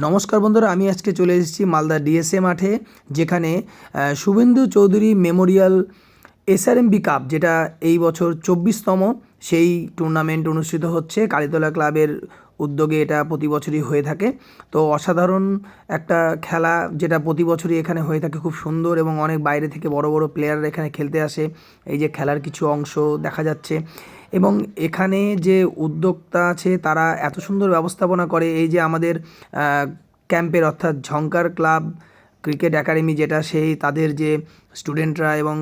নমস্কার বন্ধুরা, আমি আজকে চলে এসেছি মালদা ডিএসএ মাঠে যেখানে Shubhendu Chowdhury memorial SRMB cup যেটা এই বছর চব্বিশতম, সেই টুর্নামেন্ট অনুষ্ঠিত হচ্ছে কালীতলা ক্লাবের উদ্যোগে এটা প্রতি বছরই হয়ে থাকে। তো অসাধারণ একটা খেলা যেটা প্রতি বছরই এখানে হয়ে থাকে, খুব সুন্দর এবং অনেক বাইরে থেকে বড় বড় প্লেয়াররা এখানে খেলতে আসে। এই যে খেলার কিছু অংশ দেখা যাচ্ছে এবং এখানে যে উদ্যোক্তা আছে তারা এত সুন্দর ব্যবস্থাপনা করে। এই যে আমাদের ক্যাম্পের অর্থাৎ ঝঙ্কার ক্লাব ক্রিকেট একাডেমি যেটা, সেই তাদের যে স্টুডেন্টরা এবং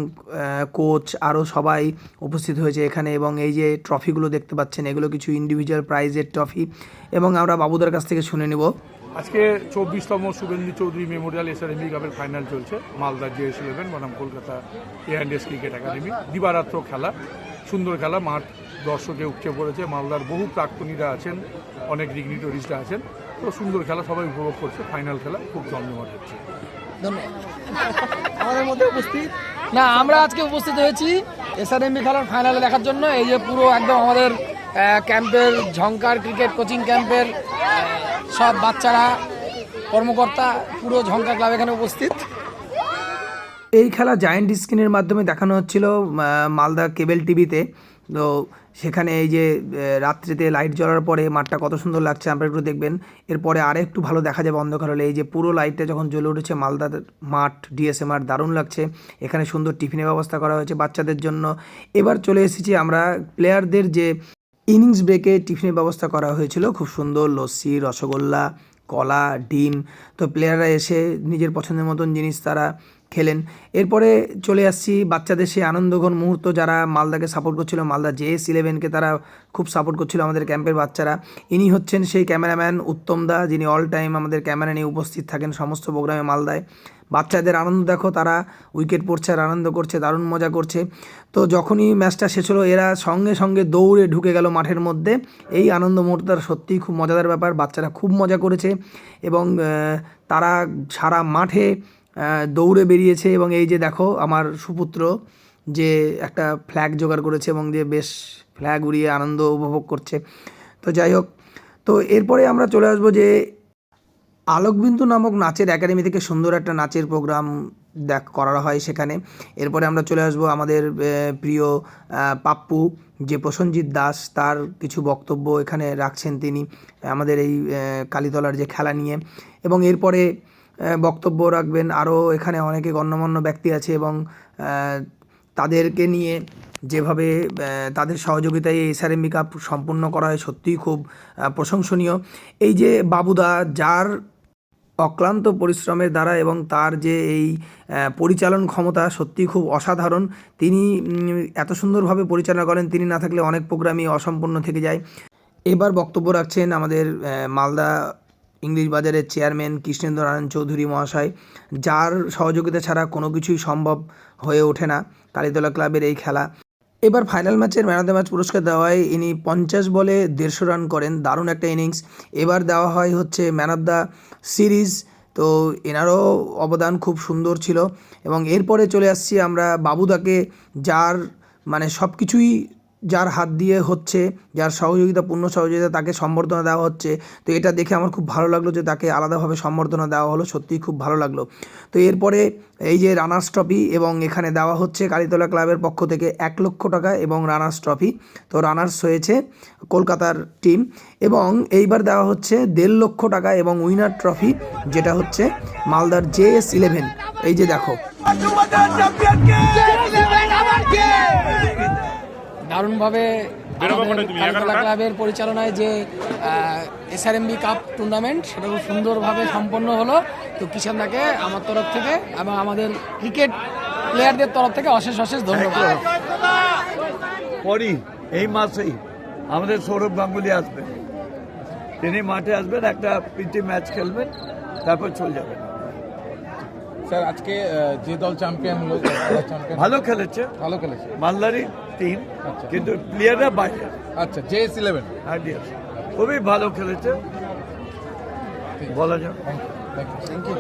কোচ আরও সবাই উপস্থিত হয়েছে এখানে এবং এই যে ট্রফিগুলো দেখতে পাচ্ছেন, এগুলো কিছু ইন্ডিভিজুয়াল প্রাইজের ট্রফি এবং আমরা বাবুদার কাছ থেকে শুনে নেব। আজকে চব্বিশতম শুভেন্দু চৌধুরী মেমোরিয়াল এসআরএমবি কাপের ফাইনাল চলছে, মালদা জিএস ইলেভেন বনাম Kolkata A and S cricket academy দিবারাত্র খেলা, সুন্দর খেলা, মাঠ দর্শকে উপচে পড়েছে, মালদার বহু প্রাক্তনীরা আছেন, অনেক ডিগনিটরিজরা আছেন। তো সুন্দর খেলা সবাই উপভোগ করছে। ফাইনাল খেলা খুব জমজমাট হচ্ছে। আমাদের মধ্যে উপস্থিত? না আমরা আজকে উপস্থিত হয়েছি এসআরএমবি খেলার ফাইনালে দেখার জন্য। এই যে পুরো একদম আমাদের ক্যাম্পের ঝঙ্কার ক্রিকেট কোচিং ক্যাম্পের সব বাচ্চারা কর্মকর্তা পুরো ঝঙ্কার ক্লাব এখানে উপস্থিত। এই খেলা জায়েন্ট স্ক্রিনের মাধ্যমে দেখানো হচ্ছিল মালদা কেবল টিভিতে তো সেখানে এই যে রাত্রিতে লাইট জ্বলার পরে মাঠটা কত সুন্দর লাগছে, আপনারা একটু দেখবেন। এরপরে আর একটু ভালো দেখা যাবে অন্ধকার হলে। এই যে পুরো লাইটটা যখন জ্বলে উঠেছে মালদা মাঠ ডিএসএ মাঠ দারুণ লাগছে। এখানে সুন্দর টিফিনের ব্যবস্থা করা হয়েছে বাচ্চাদের জন্য। এবার চলে এসেছি আমরা প্লেয়ারদের যে ইনিংস ব্রেকে টিফিনের ব্যবস্থা করা হয়েছিল। খুব সুন্দর লস্যি, রসগোল্লা, কলা, ডিম। তো প্লেয়াররা এসে নিজের পছন্দের মতন জিনিস তারা খেলেন। এরপরে চলে আসছি বাচ্চাদের সেই আনন্দঘন মুহূর্ত, যারা মালদাকে সাপোর্ট করছিল। মালদা জেএস ইলেভেনকে তারা খুব সাপোর্ট করছিল আমাদের ক্যাম্পের বাচ্চারা। ইনি হচ্ছেন সেই ক্যামেরাম্যান উত্তম দা, যিনি অল টাইম আমাদের ক্যামেরা নিয়ে উপস্থিত থাকেন সমস্ত প্রোগ্রামে মালদায়। বাচ্চাদের আনন্দ দেখো, তারা উইকেট পড়ছে, আর আনন্দ করছে, দারুণ মজা করছে। তো যখনই ম্যাচটা শেষ হলো, এরা সঙ্গে সঙ্গে দৌড়ে ঢুকে গেল মাঠের মধ্যে। এই আনন্দ মুহূর্তটা সত্যিই খুব মজাদার ব্যাপার, বাচ্চারা খুব মজা করেছে। এবং তারা সারা মাঠে দৌড়ে বেরিয়েছে এবং এই যে দেখো আমার সুপুত্র যে একটা ফ্ল্যাগ জোগাড় করেছে এবং যে বেশ ফ্ল্যাগ উড়িয়ে আনন্দ উপভোগ করছে। তো যাই হোক, তো এরপরে আমরা চলে আসব যে আলোকবিন্দু নামক নাচের একাডেমি থেকে সুন্দর একটা নাচের প্রোগ্রাম দেখ করা হয় সেখানে। এরপরে আমরা চলে আসব আমাদের প্রিয় পাপ্পু, যে প্রসঞ্জিৎ দাস, তার কিছু বক্তব্য এখানে রাখছেন তিনি, আমাদের এই কালীতলার যে খেলা নিয়ে। এবং এরপরে বক্তব্য রাখবেন আরও এখানে অনেকে গণ্যমান্য ব্যক্তি আছে এবং তাদেরকে নিয়ে যেভাবে তাদের সহযোগিতায় এই এসআরএমবি কাপ সম্পূর্ণ করা হয় সত্যিই খুব প্রশংসনীয়। এই যে বাবুদা, যার অক্লান্ত পরিশ্রমের দ্বারা এবং তার যে এই পরিচালন ক্ষমতা সত্যিই খুব অসাধারণ। তিনি এত সুন্দরভাবে পরিচালনা করেন, তিনি না থাকলে অনেক প্রোগ্রামই অসম্পূর্ণ থেকে যায়। এবার বক্তব্য রাখছেন আমাদের মালদা ইংলিশ বাজারের চেয়ারম্যান কৃষ্ণেন্দ্র নারায়ণ চৌধুরী মহাশয়, যার সহযোগিতা ছাড়া কোনো কিছুই সম্ভব হয়ে ওঠে না। কালীতলা ক্লাবের এই খেলা। এবার ফাইনাল ম্যাচের ম্যান অফ দ্য ম্যাচ পুরস্কার দেওয়া হয়। ইনি পঞ্চাশ বলে দেড়শো রান করেন, দারুণ একটা ইনিংস। এবার দেওয়া হয় হচ্ছে ম্যান অফ দ্য সিরিজ। তো এনারও অবদান খুব সুন্দর ছিল। এবং এরপরে চলে আসছি আমরা বাবুদাকে, যার মানে সব কিছুই যার হাত দিয়ে হচ্ছে যার সহযোগিতা পূর্ণ সহযোগিতা তাকে সম্বর্ধনা দেওয়া হচ্ছে। তো এটা দেখে আমার খুব ভালো লাগল যে তাকে আলাদাভাবে সম্বর্ধনা দেওয়া হলো। সত্যিই খুব ভালো লাগল। তো এরপরে এই যে রানার্স ট্রফি এবং এখানে দেওয়া হচ্ছে কালীতলা ক্লাবের পক্ষ থেকে এক লক্ষ টাকা এবং রানার্স ট্রফি। তো রানার্স হয়েছে কলকাতার টিম এবং এইবার দেওয়া হচ্ছে দেড় লক্ষ টাকা এবং উইনার ট্রফি যেটা হচ্ছে মালদার জেএস ইলেভেন। এই যে দেখো। দারুণভাবে ক্লাবের পরিচালনায় যে এসআরএমবি কাপ টুর্নামেন্ট সেটা খুব সুন্দরভাবে সম্পন্ন হলো। তো কিষান দাকে আমার তরফ থেকে এবং আমাদের ক্রিকেট প্লেয়ারদের তরফ থেকে অশেষ অশেষ ধন্যবাদ। পরই এই মাসেই আমাদের সৌরভ গাঙ্গুলি আসবেন। তিনি মাঠে আসবেন একটা প্রীতি ম্যাচ খেলবেন তারপর চলে যাবেন। স্যার আজকে যে দল চ্যাম্পিয়ন হলো ভালো খেলেছে। ভালো খেলেছে। মালদারি টিম আচ্ছা। কিন্তু প্লেয়াররা বাইরে। আচ্ছা জে এস ইলেভেন খুবই ভালো খেলেছে। বলা যাক। Thank you